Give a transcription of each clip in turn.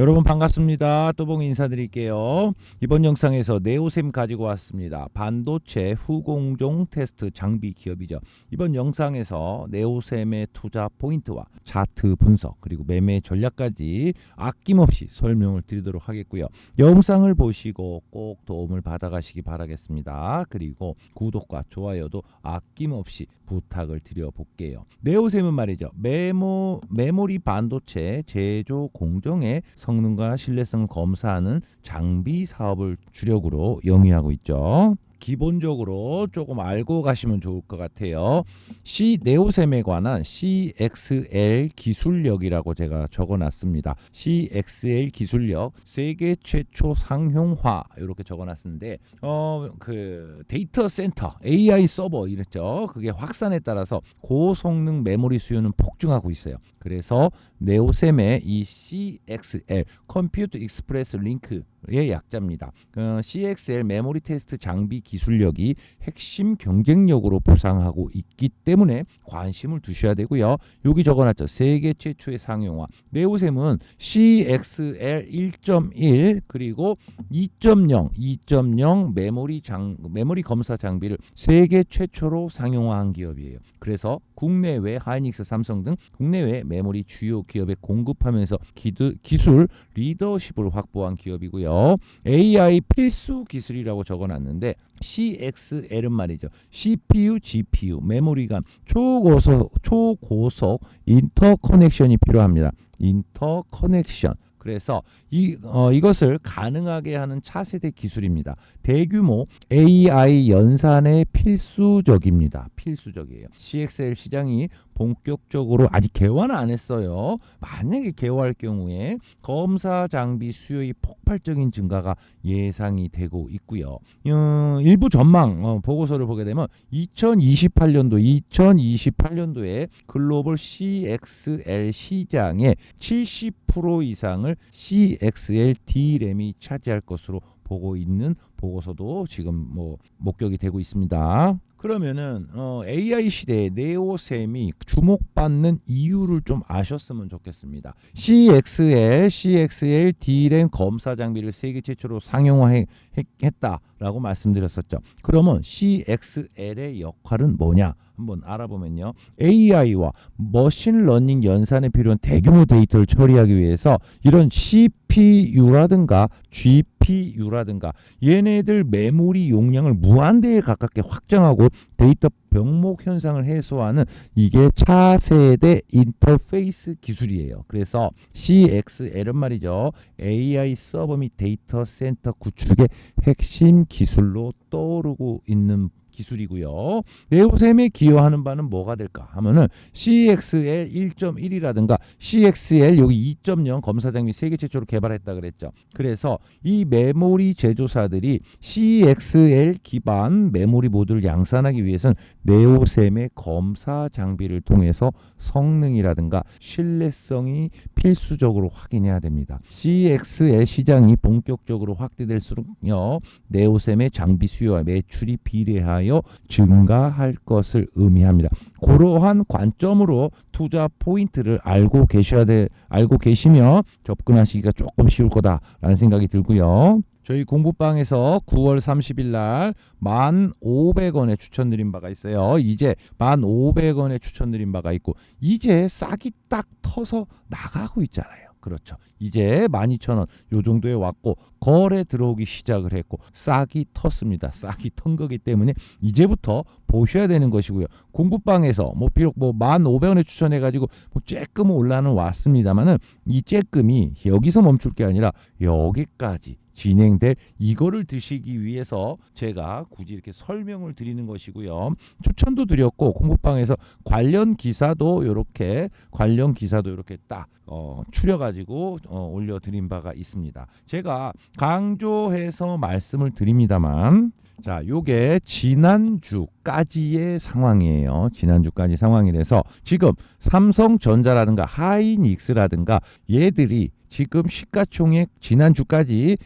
여러분 반갑습니다. 또봉 인사드릴게요. 이번 영상에서 네오셈 가지고 왔습니다. 반도체 후공종 테스트 장비 기업이죠. 이번 영상에서 네오셈의 투자 포인트와 차트 분석 그리고 매매 전략까지 아낌없이 설명을 드리도록 하겠고요. 영상을 보시고 꼭 도움을 받아가시기 바라겠습니다. 그리고 구독과 좋아요도 아낌없이 부탁을 드려볼게요. 네오셈은 말이죠. 메모 메모리 반도체 제조 공정의 성능과 신뢰성을 검사하는 장비 사업을 주력으로 영위하고 있죠. 기본적으로 조금 알고 가시면 좋을 것 같아요. C 네오셈에 관한 CXL 기술력이라고 제가 적어놨습니다. CXL 기술력 세계 최초 상용화 이렇게 적어놨는데 어 그 데이터 센터 AI 서버 이랬죠. 그게 확산에 따라서 고성능 메모리 수요는 폭증하고 있어요. 그래서 네오셈의 이 CXL 컴퓨터 익스프레스 링크 의 약자입니다. 어, CXL 메모리 테스트 장비 기술력이 핵심 경쟁력으로 부상하고 있기 때문에 관심을 두셔야 되고요. 여기 적어놨죠. 세계 최초의 상용화. 네오셈은 CXL 1.1 그리고 2.0, 2.0 메모리 장 메모리 검사 장비를 세계 최초로 상용화한 기업이에요. 그래서 국내외 하이닉스, 삼성 등 국내외 메모리 주요 기업에 공급하면서 기드, 기술 리더십을 확보한 기업이고요. AI 필수 기술이라고 적어놨는데 CXL은 말이죠. CPU, GPU, 메모리감, 초고속 초고속 인터 커넥션이 필요합니다. 인터 커넥션. 그래서 이 어, 이것을 가능하게 하는 차세대 기술입니다. 대규모 AI 연산의 필수적입니다. 필수적이에요. CXL 시장이 본격적으로 아직 개화는 안 했어요. 만약에 개화할 경우에 검사 장비 수요의 폭발적인 증가가 예상이 되고 있고요. 어, 일부 전망 어, 보고서를 보게 되면 2028년도 2028년도에 글로벌 CXL 시장의 70% 이상을 CXL D램이 차지할 것으로 보고 있는 보고서도 지금 뭐 목격이 되고 있습니다. 그러면은 어, AI 시대에 네오셈이 주목받는 이유를 좀 아셨으면 좋겠습니다. CXL, CXL D램 검사 장비를 세계 최초로 상용화했다라고 말씀드렸었죠. 그러면 CXL의 역할은 뭐냐? 한번 알아보면요. AI와 머신러닝 연산에 필요한 대규모 데이터를 처리하기 위해서 이런 CPU라든가 GPU라든가 얘네들 메모리 용량을 무한대에 가깝게 확장하고 데이터 병목 현상을 해소하는 이게 차세대 인터페이스 기술이에요. 그래서 CXL은 말이죠. AI 서버 및 데이터 센터 구축의 핵심 기술로 떠오르고 있는 기술이고요. 네오셈에 기여하는 바는 뭐가 될까 하면은 CXL 1.1이라든가 CXL 여기 2.0 검사 장비 세계 최초로 개발했다 그랬죠. 그래서 이 메모리 제조사들이 CXL 기반 메모리 모듈을 양산하기 위해서는 네오셈의 검사 장비를 통해서 성능이라든가 신뢰성이 필수적으로 확인해야 됩니다. CXL 시장이 본격적으로 확대될수록요. 네오셈의 장비 수요와 매출이 비례하 여 증가할 것을 의미합니다. 그러한 관점으로 투자 포인트를 알고 계셔야 돼 알고 계시면 접근하시기가 조금 쉬울 거다라는 생각이 들고요. 저희 공부방에서 9월 30일 날 1,500원에 추천드린 바가 있어요. 이제 1,500원에 추천드린 바가 있고 이제 싹이 딱 터서 나가고 있잖아요. 그렇죠. 이제 12,000원 요 정도에 왔고 거래 들어오기 시작을 했고 싹이 텄습니다. 싹이 턴 거기 때문에 이제부터 보셔야 되는 것이고요. 공부방에서 뭐 비록 뭐 1,500원에 추천해 가지고 뭐 쬐끔 올라는 왔습니다만은 이 쬐끔이 여기서 멈출 게 아니라 여기까지 진행될 이거를 드시기 위해서 제가 굳이 이렇게 설명을 드리는 것이고요. 추천도 드렸고 공부방에서 관련 기사도 이렇게 관련 기사도 이렇게 딱 어, 추려가지고 어, 올려드린 바가 있습니다. 제가 강조해서 말씀을 드립니다만 자, 요게 지난주까지의 상황이에요. 지난주까지 상황이라서 지금 삼성전자라든가 하이닉스라든가 얘들이 지금 시가총액 지난주까지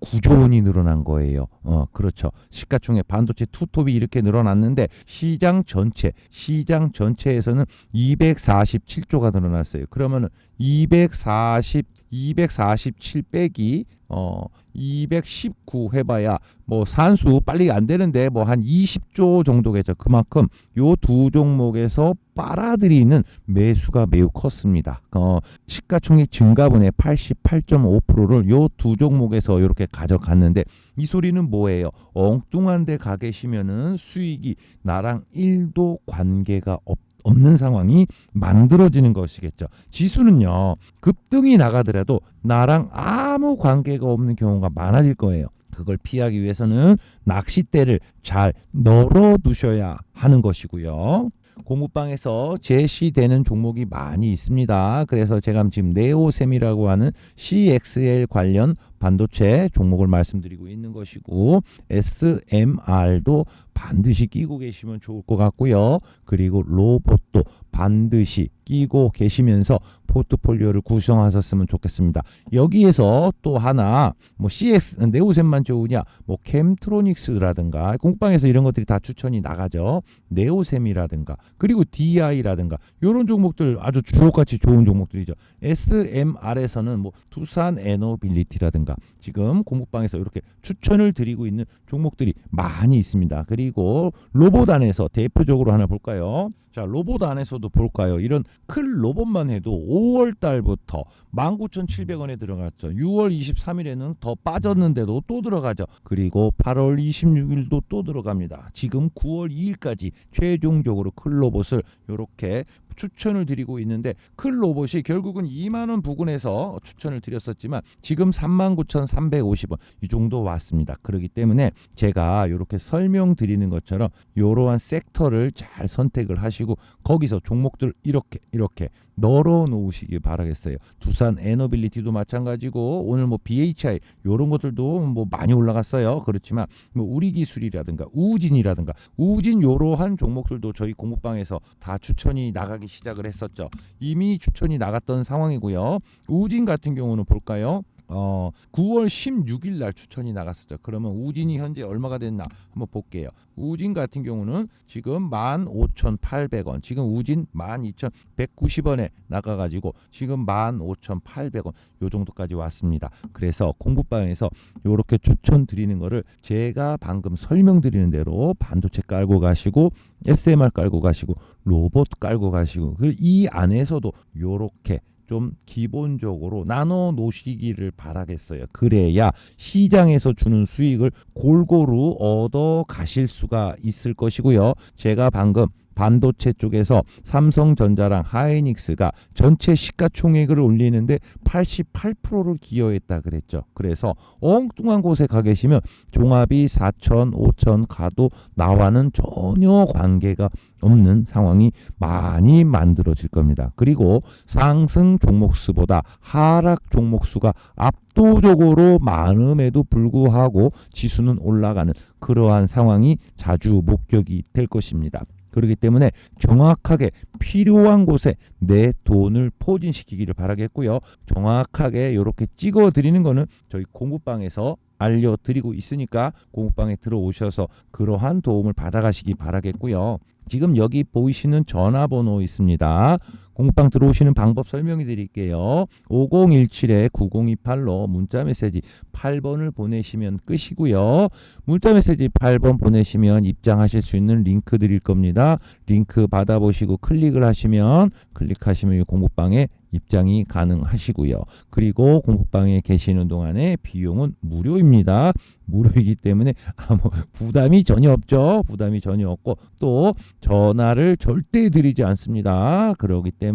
9조 원이 늘어난 거예요. 어, 그렇죠. 시가총액 반도체 투톱이 이렇게 늘어났는데 시장 전체 시장 전체에서는 247조가 늘어났어요. 그러면은 240 247 빼기 어 219 해봐야 뭐 산수 빨리 안 되는데 뭐 한 20조 정도겠죠. 그만큼 요 두 종목에서 빨아들이는 매수가 매우 컸습니다. 어, 시가총액 증가분의 88.5%를 요 두 종목에서 이렇게 가져갔는데 이 소리는 뭐예요? 엉뚱한 데 가 계시면은 수익이 나랑 1도 관계가 없 없는 상황이 만들어지는 것이겠죠. 지수는요, 급등이 나가더라도 나랑 아무 관계가 없는 경우가 많아질 거예요. 그걸 피하기 위해서는 낚싯대를 잘 널어 두셔야 하는 것이고요. 공부방에서 제시되는 종목이 많이 있습니다. 그래서 제가 지금 네오셈이라고 하는 CXL 관련 반도체 종목을 말씀드리고 있는 것이고 SMR도 반드시 끼고 계시면 좋을 것 같고요. 그리고 로봇도 반드시 끼고 계시면서 포트폴리오를 구성하셨으면 좋겠습니다. 여기에서 또 하나 뭐 CS 네오셈만 좋으냐 뭐 캠트로닉스라든가 공방에서 이런 것들이 다 추천이 나가죠. 네오셈이라든가 그리고 DI라든가 이런 종목들 아주 주옥같이 좋은 종목들이죠. SMR에서는 뭐 두산 에너빌리티라든가 지금 공부방에서 이렇게 추천을 드리고 있는 종목들이 많이 있습니다. 그리고 로봇 안에서 대표적으로 하나 볼까요? 자, 로봇 안에서도 볼까요? 이런 큰 로봇만 해도 5월 달부터 19,700원에 들어갔죠. 6월 23일에는 더 빠졌는데도 또 들어가죠. 그리고 8월 26일도 또 들어갑니다. 지금 9월 2일까지 최종적으로 큰 로봇을 이렇게 추천을 드리고 있는데 큰 로봇이 결국은 2만 원 부근에서 추천을 드렸었지만 지금 39,350원 이 정도 왔습니다. 그렇기 때문에 제가 이렇게 설명드리는 것처럼 이러한 섹터를 잘 선택을 하시고 거기서 종목들 이렇게 이렇게 널어 놓으시기 바라겠어요. 두산 에너빌리티도 마찬가지고 오늘 뭐 BHI 이런 것들도 뭐 많이 올라갔어요. 그렇지만 뭐 우리 기술이라든가 우진이라든가 우진 요러한 종목들도 저희 공부방에서 다 추천이 나가기 시작을 했었죠. 이미 추천이 나갔던 상황이고요. 우진 같은 경우는 볼까요? 어 9월 16일 날 추천이 나갔었죠. 그러면 우진이 현재 얼마가 됐나 한번 볼게요. 우진 같은 경우는 지금 15,800원. 지금 우진 12,190원에 나가 가지고 지금 15,800원 요 정도까지 왔습니다. 그래서 공부방에서 요렇게 추천드리는 거를 제가 방금 설명드리는 대로 반도체 깔고 가시고 SMR 깔고 가시고 로봇 깔고 가시고 그 이 안에서도 요렇게 좀 기본적으로 나눠 놓으시기를 바라겠어요. 그래야 시장에서 주는 수익을 골고루 얻어 가실 수가 있을 것이고요. 제가 방금 반도체 쪽에서 삼성전자랑 하이닉스가 전체 시가총액을 올리는데 88%를 기여했다 그랬죠. 그래서 엉뚱한 곳에 가 계시면 종합이 4천, 5천 가도 나와는 전혀 관계가 없는 상황이 많이 만들어질 겁니다. 그리고 상승 종목 수보다 하락 종목 수가 압도적으로 많음에도 불구하고 지수는 올라가는 그러한 상황이 자주 목격이 될 것입니다. 그렇기 때문에 정확하게 필요한 곳에 내 돈을 포진시키기를 바라겠고요. 정확하게 이렇게 찍어 드리는 거는 저희 공부방에서 알려드리고 있으니까 공부방에 들어오셔서 그러한 도움을 받아가시기 바라겠고요. 지금 여기 보이시는 전화번호 있습니다. 공부방 들어오시는 방법 설명해 드릴게요. 5017-9028로 문자 메시지 8번을 보내시면 끝이고요. 문자 메시지 8번 보내시면 입장하실 수 있는 링크 드릴 겁니다. 링크 받아보시고 클릭을 하시면 클릭하시면 이 공부방에 입장이 가능하시고요. 그리고 공부방에 계시는 동안에 비용은 무료입니다. 무료이기 때문에 아무 부담이 전혀 없죠. 부담이 전혀 없고 또 전화를 절대 드리지 않습니다. 그러기 때문에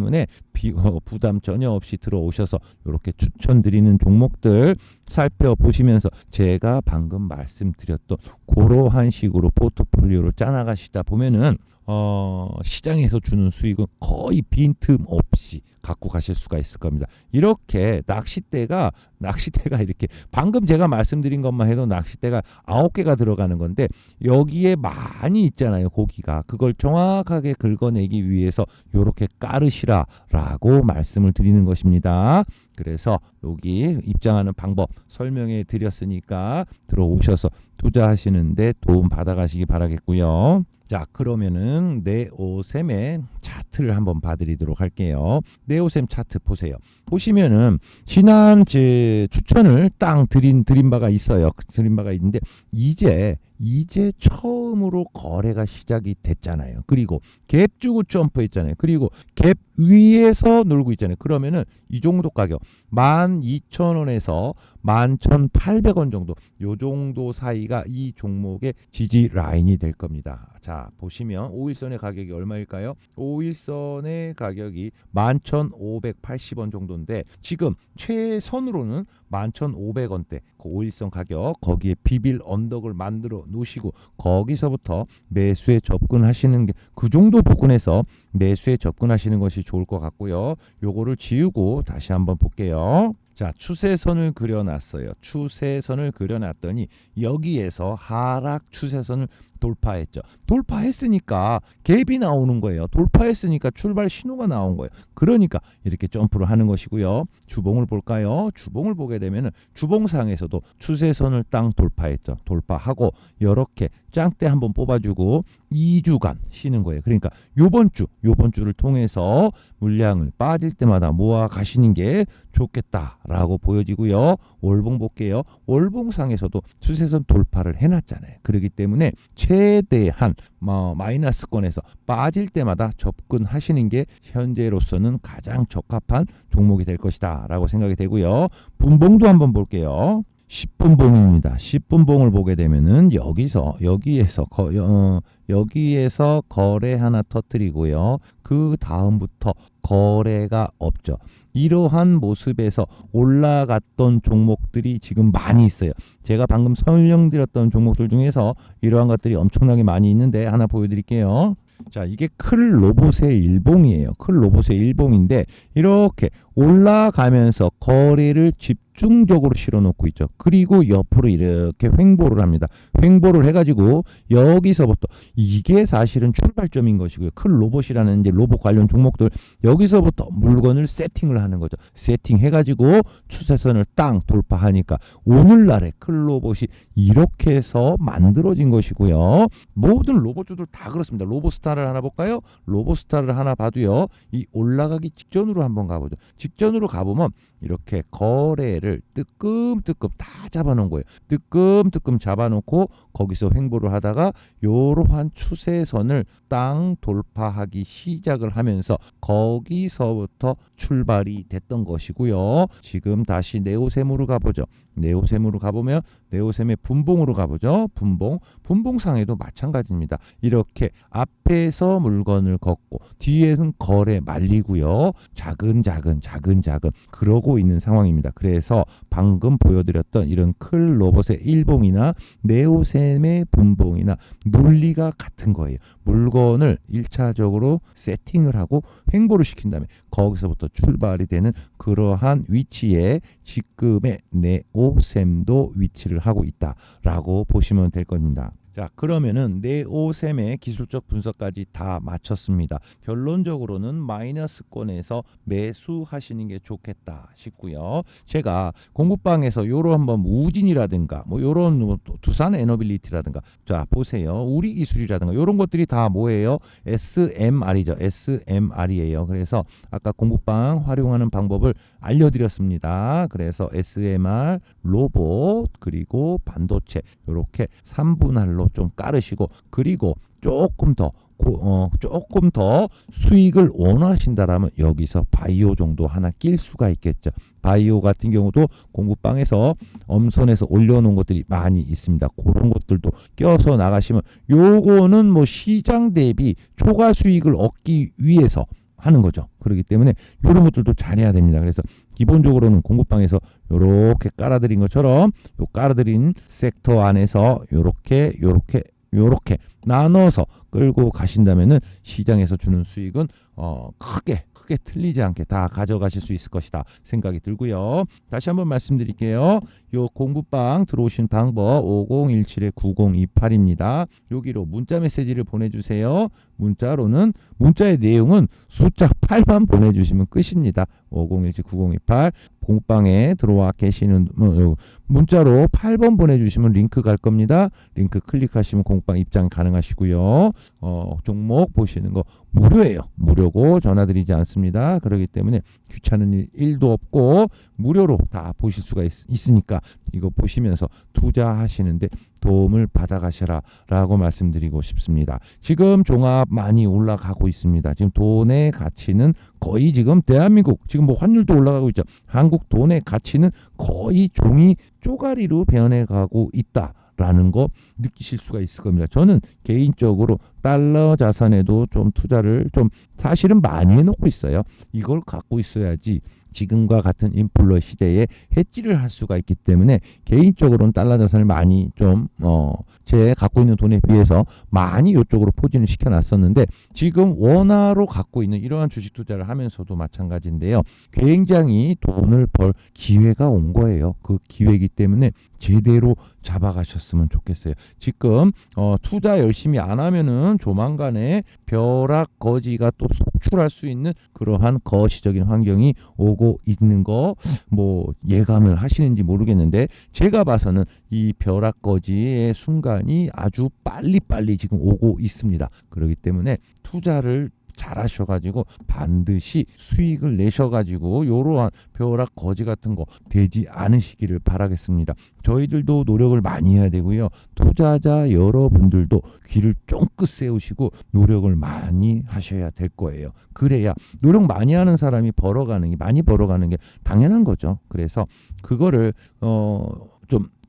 비, 어, 부담 전혀 없이 들어오셔서 이렇게 추천드리는 종목들 살펴보시면서 제가 방금 말씀드렸던 그러한 식으로 포트폴리오를 짜나가시다 보면은 어, 시장에서 주는 수익은 거의 빈틈 없이 갖고 가실 수가 있을 겁니다. 이렇게 낚싯대가 낚싯대가 이렇게 방금 제가 말씀드린 것만 해도 낚싯대가 아홉 개가 들어가는 건데 여기에 많이 있잖아요 고기가 그걸 정확하게 긁어내기 위해서 요렇게 까르시라라고 말씀을 드리는 것입니다. 그래서 여기 입장하는 방법 설명해 드렸으니까 들어오셔서 투자하시는데 도움 받아가시기 바라겠고요. 자 그러면은 네오셈의 차트를 한번 봐드리도록 할게요. 네오셈 차트 보세요. 보시면은 지난 제 추천을 땅 드린 드린 바가 있어요. 드린 바가 있는데 이제 이제 처음으로 거래가 시작이 됐잖아요. 그리고 갭 주고 점프했잖아요. 그리고 갭 위에서 놀고 있잖아요. 그러면은 이 정도 가격 12,000원에서 11,800원 정도 요 정도 사이가 이 종목의 지지 라인이 될 겁니다. 자, 보시면 5일선의 가격이 얼마일까요? 5일선의 가격이 11,580원 정도인데 지금 최선으로는 11,500원대 그 5일선 가격 거기에 비빌 언덕을 만들어 놓으시고 거기서부터 매수에 접근하시는 게 그 정도 부근에서 매수에 접근하시는 것이 좋을 것 같고요. 요거를 지우고 다시 한번 볼게요. 자, 추세선을 그려놨어요. 추세선을 그려놨더니 여기에서 하락 추세선을 돌파했죠. 돌파했으니까 갭이 나오는 거예요. 돌파했으니까 출발 신호가 나온 거예요. 그러니까 이렇게 점프를 하는 것이고요. 주봉을 볼까요? 주봉을 보게 되면은 주봉상에서도 추세선을 땅 돌파했죠. 돌파하고 이렇게 짱대 한번 뽑아주고 2주간 쉬는 거예요. 그러니까 요번 주, 요번 주를 통해서 물량을 빠질 때마다 모아 가시는 게 좋겠다라고 보여지고요. 월봉 볼게요. 월봉상에서도 추세선 돌파를 해놨잖아요. 그렇기 때문에 최 대한 뭐 마이너스권에서 빠질 때마다 접근하시는 게 현재로서는 가장 적합한 종목이 될 것이다 라고 생각이 되고요. 분봉도 한번 볼게요. 10분 봉입니다. 10분 봉을 보게 되면은 여기서 여기에서 거, 어, 여기에서 거래 하나 터뜨리고요. 그 다음부터 거래가 없죠. 이러한 모습에서 올라갔던 종목들이 지금 많이 있어요. 제가 방금 설명드렸던 종목들 중에서 이러한 것들이 엄청나게 많이 있는데 하나 보여드릴게요. 자, 이게 클 로봇의 일봉이에요. 클 로봇의 일봉인데 이렇게 올라가면서 거래를 집 중적으로 실어놓고 있죠. 그리고 옆으로 이렇게 횡보를 합니다. 횡보를 해가지고 여기서부터 이게 사실은 출발점인 것이고요. 클 로봇이라는 이제 로봇 관련 종목들 여기서부터 물건을 세팅을 하는 거죠. 세팅해가지고 추세선을 땅 돌파하니까 오늘날의 클 로봇이 이렇게 해서 만들어진 것이고요. 모든 로봇주들 다 그렇습니다. 로봇스타를 하나 볼까요? 로봇스타를 하나 봐도요. 이 올라가기 직전으로 한번 가보죠. 직전으로 가보면 이렇게 거래를 뜨끔뜨끔 다 잡아놓은 거예요. 뜨끔뜨끔 잡아놓고 거기서 횡보를 하다가 요러한 추세선을 땅 돌파하기 시작을 하면서 거기서부터 출발이 됐던 것이고요. 지금 다시 네오셈으로 가보죠. 네오셈으로 가보면 네오셈의 분봉으로 가보죠. 분봉. 분봉상에도 마찬가지입니다. 이렇게 앞에서 물건을 걷고 뒤에는 거래 말리고요. 작은 작은 작은 작은 그러고 있는 상황입니다. 그래서 방금 보여드렸던 이런 클 로봇의 일봉이나 네오셈의 분봉이나 논리가 같은 거예요. 물건을 일차적으로 세팅을 하고 횡보를 시킨 다음에 거기서부터 출발이 되는 그러한 위치에 지금의 네오 셈도 위치를 하고 있다라고 보시면 될 겁니다. 자 그러면은 네오셈의 기술적 분석까지 다 마쳤습니다. 결론적으로는 마이너스권에서 매수하시는 게 좋겠다 싶고요. 제가 공부방에서 요런 한번 우진이라든가 뭐 요런 뭐 두산 에너빌리티라든가 자 보세요. 우리 기술이라든가 요런 것들이 다 뭐예요? SMR이죠. SMR이에요. 그래서 아까 공부방 활용하는 방법을 알려드렸습니다. 그래서 SMR, 로봇 그리고 반도체 이렇게 3분할로 좀 깔으시고 그리고 조금 더 고, 어, 조금 더 수익을 원하신다라면 여기서 바이오 정도 하나 낄 수가 있겠죠. 바이오 같은 경우도 공부방에서 엄선해서 올려놓은 것들이 많이 있습니다. 그런 것들도 껴서 나가시면 요거는 뭐 시장 대비 초과 수익을 얻기 위해서 하는 거죠. 그렇기 때문에 이런 것들도 잘해야 됩니다. 그래서 기본적으로는 공부방에서 이렇게 깔아드린 것처럼 요 깔아드린 섹터 안에서 요렇게 나눠서 끌고 가신다면은 시장에서 주는 수익은 어 크게 크게 틀리지 않게 다 가져가실 수 있을 것이다 생각이 들고요. 다시 한번 말씀드릴게요. 요 공부방 들어오신 방법 5017-9028입니다. 여기로 문자 메시지를 보내주세요. 문자로는 문자의 내용은 숫자 8만 보내주시면 끝입니다. 5017-9028 공부방에 들어와 계시는 어, 문자로 8번 보내주시면 링크 갈 겁니다. 링크 클릭하시면 공부방 입장 가능하시고요. 어, 종목 보시는 거 무료예요. 무료고 전화드리지 않습니다. 그렇기 때문에 귀찮은 일 1도 없고 무료로 다 보실 수가 있, 있으니까 이거 보시면서 투자하시는데 도움을 받아가셔라 라고 말씀드리고 싶습니다. 지금 종합 많이 올라가고 있습니다. 지금 돈의 가치는 거의 지금 대한민국 지금 뭐 환율도 올라가고 있죠. 한국 돈의 가치는 거의 종이 쪼가리로 변해가고 있다. 라는 거 느끼실 수가 있을 겁니다. 저는 개인적으로 달러 자산에도 좀 투자를 좀 사실은 많이 해놓고 있어요. 이걸 갖고 있어야지 지금과 같은 인플레 시대에 해지를 할 수가 있기 때문에 개인적으로는 달러 자산을 많이 좀 어 제 갖고 있는 돈에 비해서 많이 이쪽으로 포진을 시켜놨었는데 지금 원화로 갖고 있는 이러한 주식 투자를 하면서도 마찬가지인데요. 굉장히 돈을 벌 기회가 온 거예요. 그 기회이기 때문에 제대로 잡아가셨으면 좋겠어요. 지금 어, 투자 열심히 안 하면은 조만간에 벼락 거지가 또 속출할 수 있는 그러한 거시적인 환경이 오고 있는 거 뭐 예감을 하시는지 모르겠는데 제가 봐서는 이 벼락 거지의 순간이 아주 빨리빨리 지금 오고 있습니다. 그렇기 때문에 투자를 잘 하셔가지고 반드시 수익을 내셔가지고 요러한 벼락 거지 같은 거 되지 않으시기를 바라겠습니다. 저희들도 노력을 많이 해야 되고요. 투자자 여러분들도 귀를 쫑긋 세우시고 노력을 많이 하셔야 될 거예요. 그래야 노력 많이 하는 사람이 벌어가는 게 많이 벌어가는 게 당연한 거죠. 그래서 그거를 어좀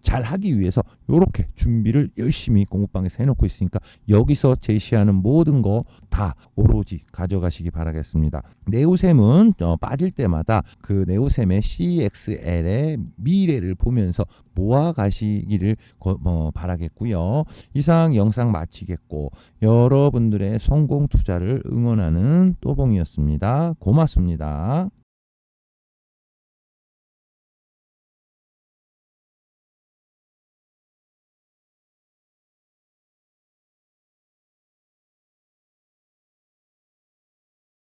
잘 하기 위해서 이렇게 준비를 열심히 공부방에서 해놓고 있으니까 여기서 제시하는 모든 거 다 오로지 가져가시기 바라겠습니다. 네오셈은 어, 빠질 때마다 그 네오셈의 CXL의 미래를 보면서 모아 가시기를 거, 어, 바라겠고요. 이상 영상 마치겠고 여러분들의 성공 투자를 응원하는 또봉이었습니다. 고맙습니다.